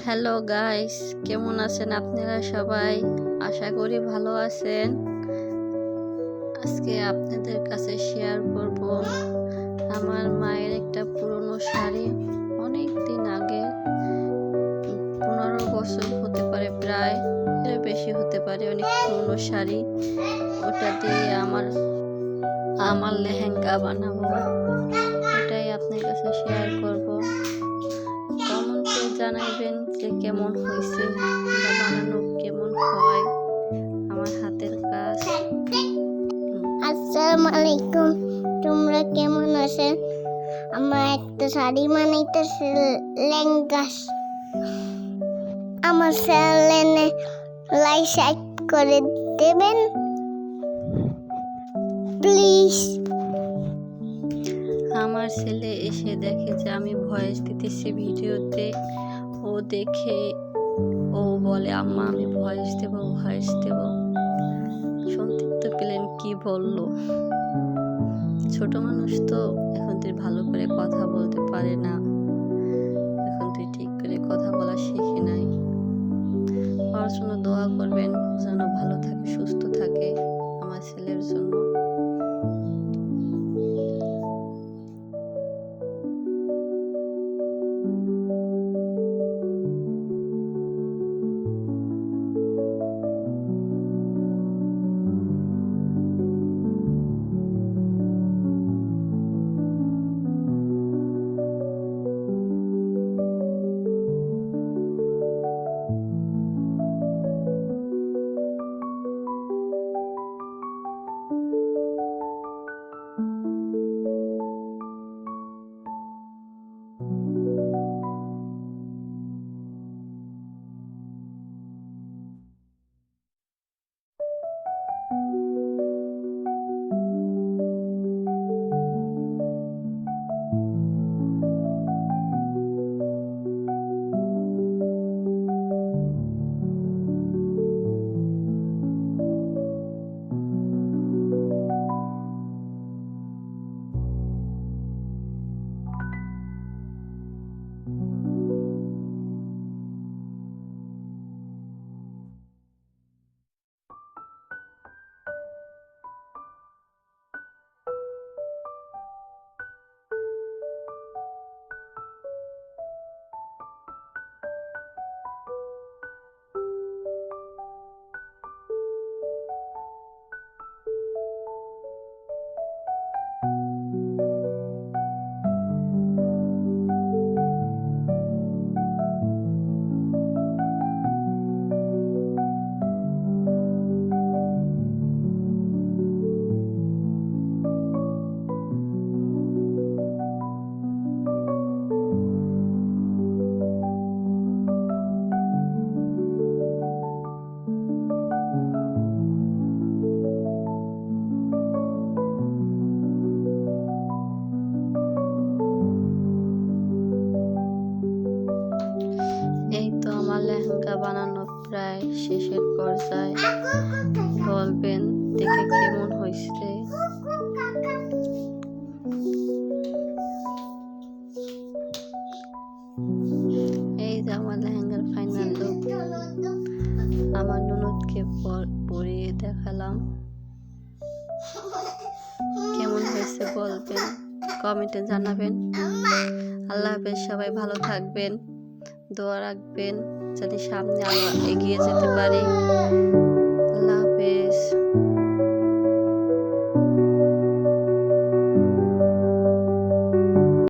Hello guys কেমন আছেন আপনারা সবাই? আশা করি ভালো আছেন। আজকে আপনাদের কাছে শেয়ার করব আমার মায়ের একটা পুরনো শাড়ি। অনেক দিন আগে, পনেরো বছর হতে পারে, প্রায় বেশি হতে পারে অনেক পুরনো শাড়ি। ওটা দিয়ে আমার আমার লেহেঙ্গা বানাবো। এটাই আপনার কাছে শেয়ার করব। জানাইবেন যে কেমন হয়েছে বা বানানো কেমন হয় আমার হাতের কাজ। আসসালামু আলাইকুম তোমরা কেমন আছেন আমার একটা শাড়ি বানাইতেছে লেহেঙ্গা আমার চ্যানেলে লাইক সাইড করে দেবেন প্লিজ। আমার ছেলে এসে দেখে যে আমি ভয়েস দিতেছি ভিডিওতে। ও দেখে ও বলে, আম্মা, আমি ভয়েস দেব ভয়েস দেব। সন্দীপ্ত পেলেন, কি বলল? ছোট মানুষ তো এখন তুই ভালো করে কথা বলতে পারে না। বানানো প্রায় শেষের পর্যায়ে বলবেন, দেখে কেমন হয়েছে? এই যে আমার লেহেঙ্গার ফাইনাল লুক আমার ননদকে পর- পরিয়ে দেখালাম। কেমন হয়েছে বলবেন? কমেন্টে জানাবেন। আল্লাহ হাফেজ, সবাই ভালো থাকবেন, দোয়া রাখবেন। যাতে সামনে আমরা এগিয়ে যেতে পারি।